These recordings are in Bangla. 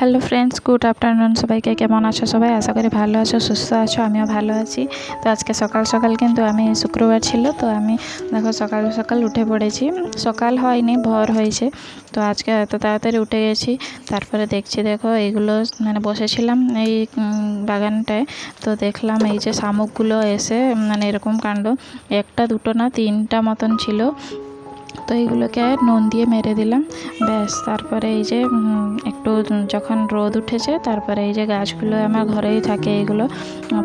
হ্যালো ফ্রেন্ডস গুড আফটারনুন সবাইকে কেমন আছো সবাই? আশা করি ভালো আছো, সুস্থ আছো, আমিও ভালো আছি। তো আজকে সকাল সকাল কিন্তু আমি শুক্রবার ছিল, তো আমি দেখো সকাল সকাল উঠে পড়েছি। সকাল হয়নি, ভোর হয়েছে। তো আজকে এত তাড়াতাড়ি উঠে গেছি, তারপরে দেখছি দেখো এইগুলো মানে বসেছিলাম এই বাগানটায়। তো দেখলাম এই যে শামুকগুলো এসে মানে এরকম কাণ্ড। একটা, দুটো না, তিনটা মতন ছিল। তো এইগুলোকে নুন দিয়ে মেরে দিলাম। ব্যাস, তারপরে এই যে একটু যখন রোদ উঠেছে, তারপরে এই যে গাছগুলো আমার ঘরেই থাকে এইগুলো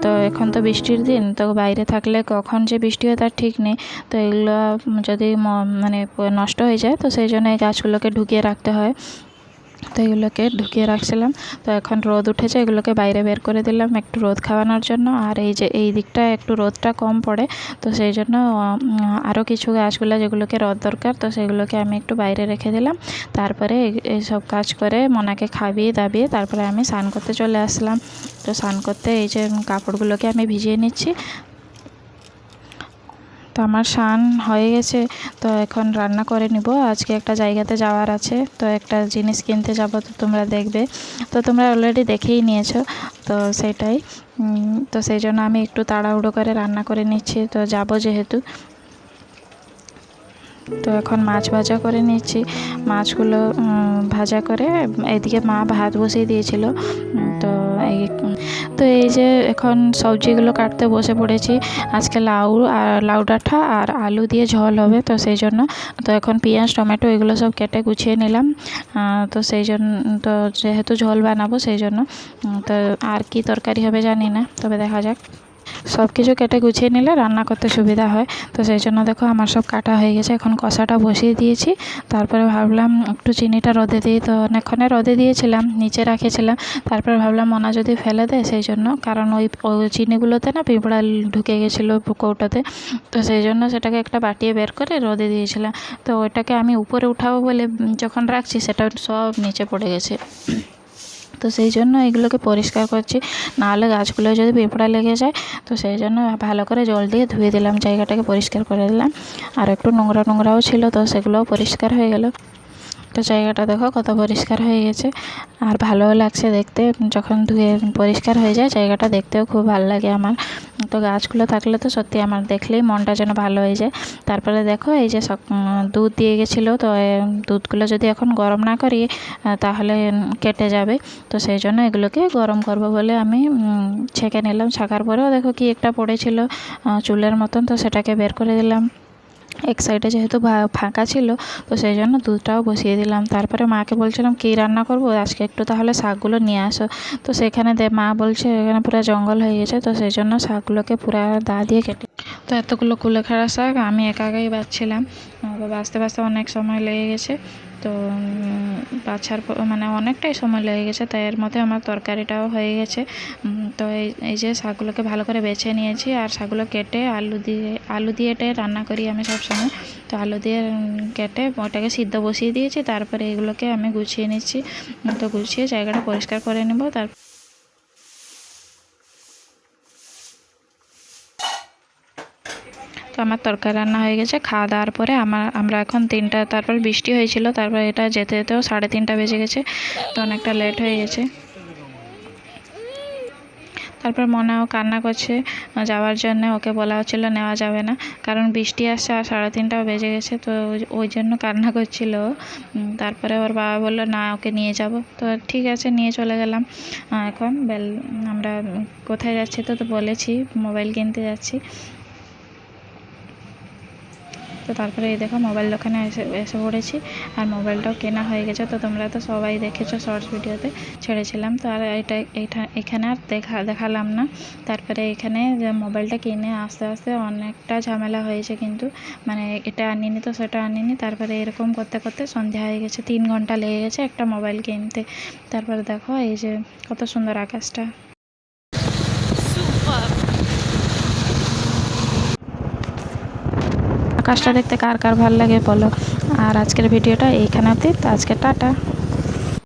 তো এখন তো বৃষ্টির দিন, তো বাইরে থাকলে কখন যে বৃষ্টি হয় তার ঠিক নেই। তো এগুলো যদি মানে নষ্ট হয়ে যায়, তো সেই জন্য এই গাছগুলোকে ঢুকিয়ে রাখতে হয়। তো এগুলোকে ঢুকিয়ে রাখছিলাম। তো এখন রোদ উঠেছে, এগুলোকে বাইরে বের করে দিলাম একটু রোদ খাওয়ানোর জন্য। আর এই যে এই দিকটা একটু রোদটা কম পড়ে, তো সেই জন্য আরও কিছু গাছগুলো যেগুলোকে রোদ দরকার, তো সেগুলোকে আমি একটু বাইরে রেখে দিলাম। তারপরে এইসব কাজ করে মনাকে খাবিয়ে দাবিয়ে তারপরে আমি স্নান করতে চলে আসলাম। তো স্নান করতে এই যে কাপড়গুলোকে আমি ভিজিয়ে নিচ্ছি। তো আমার স্নান হয়ে গেছে, তো এখন রান্না করে নিব। আজকে একটা জায়গাতে যাওয়ার আছে, তো একটা জিনিস কিনতে যাব, তো তোমরা দেখবে। তো তোমরা অলরেডি দেখেই নিয়েছো, তো সেটাই। তো সেই জন্য আমি একটু তাড়াহুড়ো করে রান্না করে নিচ্ছি, তো যাব যেহেতু। তো এখন মাছ ভাজা করে নিচ্ছি। মাছগুলো ভাজা করে, এদিকে মা ভাত বসিয়ে দিয়েছিল। তো তো এই যে এখন সবজিগুলো কাটতে বসে পড়েছি। আজকে লাউ আর লাউ ডাঁটা আর আলু দিয়ে ঝল হবে তো সেই জন্য। তো এখন পেঁয়াজ, টমেটো এগুলো সব কেটে গুছিয়ে নিলাম। তো সেই জন্য, তো যেহেতু ঝোল বানাবো সেই জন্য। তো আর কি তরকারি হবে জানি না, তবে দেখা যাক। সব কিছু কেটে গুছিয়ে নিলে রান্না করতে সুবিধা হয়। তো সেই জন্য দেখো আমার সব কাটা হয়ে গেছে। এখন কষাটা বসিয়ে দিয়েছি। তারপরে ভাবলাম একটু চিনিটা রোদে দিই। তো অনেকক্ষণে রোদে দিয়েছিলাম, নিচে রাখেছিলাম। তারপরে ভাবলাম মনা যদি ফেলে দেয় সেই জন্য। কারণ ওই চিনিগুলোতে না পিঁপড়া ঢুকে গেছিল কৌটোতে তো সেই জন্য সেটাকে একটা বাটিয়ে বের করে রোদে দিয়েছিলাম। তো ওইটাকে আমি উপরে উঠাবো বলে যখন রাখছি সেটা সব নিচে পড়ে গেছে। তো সেই জন্য এগুলোকে পরিষ্কার করছি। নাহলে গাছগুলো যদি পিঁপড়া লেগে যায়, তো সেই জন্য ভালো করে জল দিয়ে ধুয়ে দিলাম, জায়গাটাকে পরিষ্কার করে দিলাম। আর একটু নোংরা নোংরাও ছিল তো সেগুলোও পরিষ্কার হয়ে গেল। তো জায়গাটা দেখো কত পরিষ্কার হয়ে গেছে। আর ভালোও লাগছে দেখতে, যখন ধুয়ে পরিষ্কার হয়ে যায়, জায়গাটা দেখতেও খুব ভালো লাগে আমার। তো গাছগুলো থাকলে তো সত্যি আমার দেখলেই মনটা যেন ভালো হয়ে যায়। তারপরে দেখো, এই যে দুধ দিয়ে গেছিল, তো দুধগুলো যদি এখন গরম না করি তাহলে কেটে যাবে। তো সেই জন্য এগুলোকে গরম করব বলে আমি ছেঁকে নিলাম। ছাকার পরেও দেখো কি একটা পড়েছিল চুলের মতন, তো সেটাকে বের করে দিলাম। এক সাইডে যেহেতু ফাঁকা ছিল, তো সেই জন্য দুধটাও বসিয়ে দিলাম। তারপরে মাকে বলছিলাম, কী রান্না করব? আজকে একটু তাহলে শাকগুলো নিয়ে আসো। তো সেখানে দে, মা বলছে, এখানে পুরো জঙ্গল হয়ে গেছে, তো সেই জন্য শাকগুলোকে পুরো দা দিয়ে কেটে তো এতগুলো কুলেখাড়া শাক আমি একা একাই বাঁচছিলাম। বাঁচতে বাঁচতে অনেক সময় লেগে গেছে। তো বাছার মানে অনেকটাই সময় লেগে গেছে, তাই এর মধ্যে আমার তরকারিটাও হয়ে গেছে। তো এই যে শাকগুলোকে ভালো করে বেছে নিয়েছি, আর শাকগুলো কেটে আলু দিয়ে আলু দিয়ে রান্না করি আমি সবসময়। তো আলু দিয়ে কেটে ওটাকে সিদ্ধ বসিয়ে দিয়েছি, তারপরে এগুলোকে আমি গুছিয়ে নিচ্ছি। তো গুছিয়ে জায়গাটা পরিষ্কার করে নেব তারপর তো আমার তরকারি রান্না হয়ে গেছে। খাওয়া দাওয়ার পরে আমার, আমরা এখন তিনটা, তারপর বৃষ্টি হয়েছিল, তারপর এটা যেতে যেতেও সাড়ে তিনটা বেজে গেছে, তো অনেকটা লেট হয়ে গেছে। তারপর মনেও কান্না করছে, যাওয়ার জন্য ওকে বলা হচ্ছিল নেওয়া যাবে না, কারণ বৃষ্টি আসছে আর সাড়ে তিনটাও বেজে গেছে, তো ওই জন্য কান্না করছিল। তারপরে ওর বাবা বলল, না, ওকে নিয়ে যাব। তো ঠিক আছে, নিয়ে চলে গেলাম। এখন বেল, আমরা কোথায় যাচ্ছি তো তো বলেছি, মোবাইল কিনতে যাচ্ছি। তো তারপরে এই দেখো মোবাইল দোকানে এসে এসে পড়েছি। আর মোবাইলটাও কেনা হয়ে গেছে। তো তোমরা তো সবাই দেখেছ শর্টস ভিডিওতে ছেড়েছিলাম। তো আর এটা এইটা এখানে আর দেখা, দেখালাম না। তারপরে এখানে মোবাইলটা কিনে আস্তে আস্তে অনেকটা ঝামেলা হয়েছে কিন্তু। মানে এটা আনিনি তো, সেটা আনিনি। তারপরে এরকম করতে করতে সন্ধ্যা হয়ে গেছে। তিন ঘণ্টা লেগে গেছে একটা মোবাইল কিনতে। তারপরে দেখো এই যে কত সুন্দর আকাশটা। আকাশটা দেখতে কার কার ভালো লাগে বলো। আর আজকের ভিডিওটা এইখানে অব্দি তো আজকে টাটা।